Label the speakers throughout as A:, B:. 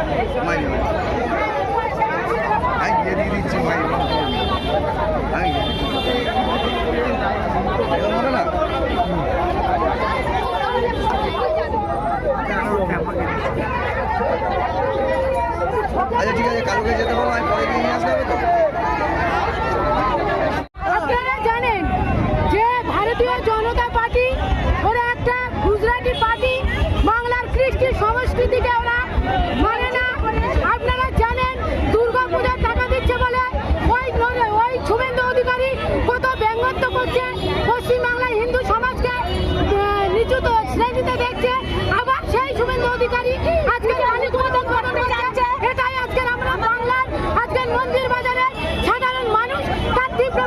A: মাইনে বিয়ে দিয়ে না আচ্ছা ঠিক আছে কালকে যেতে পারব আমি পরে নিয়ে আসতে হবে তো
B: জানেন যে ভারতীয় জনতা পার্টি ওরা একটা গুজরাটি পার্টি বাংলার কৃষ্টি সংস্কৃতিকে ওরা মানে না আপনারা জানেন দুর্গা পূজার টাকা দিচ্ছে বলে ওই ধরে- ওই শুভেন্দু অধিকারী কত ব্যঙ্গত্ব করছে পশ্চিমবাংলার হিন্দু সমাজকে আহ, নিচু তো শ্রেণীতে দেখছে আবার সেই শুভেন্দু অধিকারী আজকে কালী উদ্বোধন করতে যাচ্ছে এটাই আজকের আমরা বাংলার আজকের মন্দির বাজারে সাধারণ মানুষ তার তীব্র প্রতিবাদ জানাচ্ছে
C: আপনি তো জেলা পরিষদের সদস্য তৃণমূল
B: হ্যাঁ? না, আমরা আজকে- আমরা সাধারণ মানুষ হিসাবে, আমরা আজকে সাধারণ মানুষ হিসাবে আজকের এই প্রতিবাদ করছি। আমরা আজকে সবই শুনুন না, আমরা আজকে কোনো পার্টির সিম্বল না, আমরা আজকে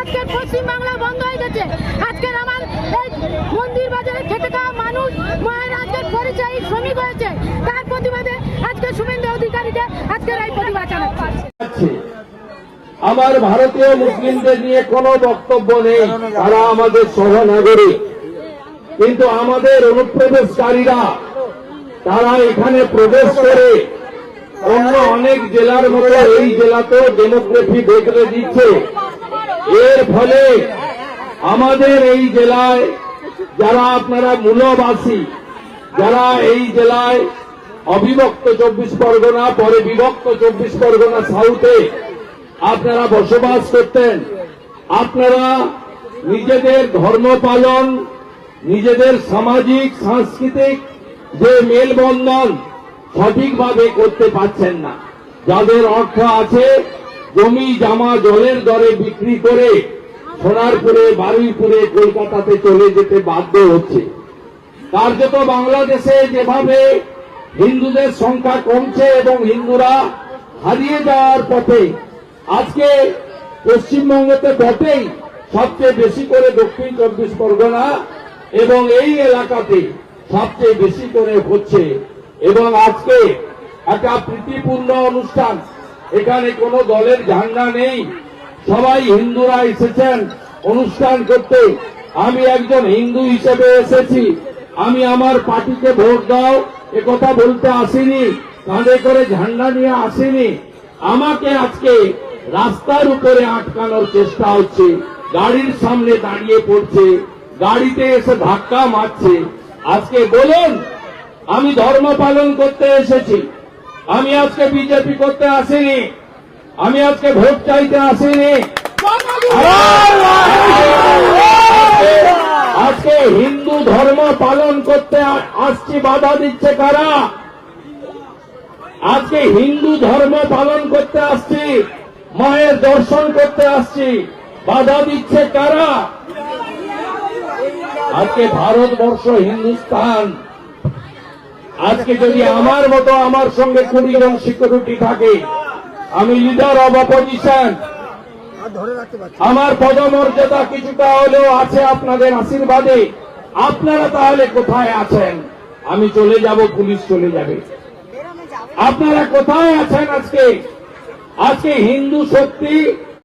B: আজকের পশ্চিম বাংলা বন্ধ হয়ে গেছে। আজকের আমার এই মন্দির বাজারে খেটে খাওয়া মানুষ, মায়ের আজকের পরিচয়ী শ্রমিক হয়েছে। তার প্রতিবাদে আজকে শুভেন্দু অধিকারীকে আজকের এই প্রতিবাদ জানাচ্ছে।
D: আমার ভারতীয় মুসলিমদের নিয়ে কোনো বক্তব্য নেই। তারা আমাদের সহনাগরিক। কিন্তু আমাদের অনুপ্রবেশকারীরা, তারা এখানে প্রবেশ করে অন্য অনেক জেলার মতো এই জেলাতেও ডেমোগ্রাফি দেখলে দিচ্ছে। এর ফলে আমাদের এই জেলায় যারা আপনারা মূলবাসী, যারা এই জেলায় অবিভক্ত চব্বিশ পরগনা, পরে বিভক্ত চব্বিশ পরগনা সাউথে আপনারা বসবাস করতেন, আপনারা নিজেদের ধর্ম পালন, নিজেদের সামাজিক, সাংস্কৃতিক যে মেলবন্ধন সঠিকভাবে করতে পারছেন না। যাদের অর্থ আছে জমি জামা জলের দরে বিক্রি করে সোনারপুরে, বারুইপুরে, কলকাতাতে চলে যেতে বাধ্য হচ্ছে। কার্যত বাংলাদেশে যেভাবে হিন্দুদের সংখ্যা কমছে এবং হিন্দুরা হারিয়ে যাওয়ার পথে, আজকে পশ্চিমবঙ্গতে বটেই সবচেয়ে বেশি করে দক্ষিণ চব্বিশ পরগনা এবং এই এলাকাতে সবচেয়ে বেশি করে হচ্ছে। এবং আজকে একটা প্রীতিপূর্ণ অনুষ্ঠান এখানে কোনো দলের ঝান্ডা নেই। সবাই হিন্দুরা এসেছেন অনুষ্ঠান করতে। আমি একজন হিন্দু হিসেবে এসেছি। আমি আমার পার্টিকে ভোট দাও কথা বলতে আসিনি, কাঁধে করে ঝান্ডা নিয়ে আসিনি। আমাকে আজকে রাস্তার উপরে আটকানোর চেষ্টা হচ্ছে, গাড়ির সামনে দাঁড়িয়ে পড়ছে, গাড়িতে এসে ধাক্কা মারছে। আজকে বলুন, আমি ধর্ম পালন করতে এসেছি। আমি আজকে বিজেপি করতে আসিনি। আমি আজকে ভোট চাইতে আসিনি। আজকে হিন্দু ধর্ম পালন করতে আসছি, বাধা দিচ্ছে কারা? আজকে হিন্দু ধর্ম পালন করতে আসছি, মায়ের দর্শন করতে আসছি, বাধা দিচ্ছে কারা? আজকে ভারতবর্ষ হিন্দুস্তান আজকে যদি আমার মতো আমার সঙ্গে কুড়ি জন সিকিউরিটি থাকে, আমি লিডার অব অপোজিশন আমার পদমর্যাদা কিছুটা হলেও আছে আপনাদের আশীর্বাদে। আপনারা তাহলে কোথায় আছেন? আমি চলে যাব, পুলিশ চলে যাবে। আপনারা কোথায় আছেন আজকে? আজকে হিন্দু শক্তি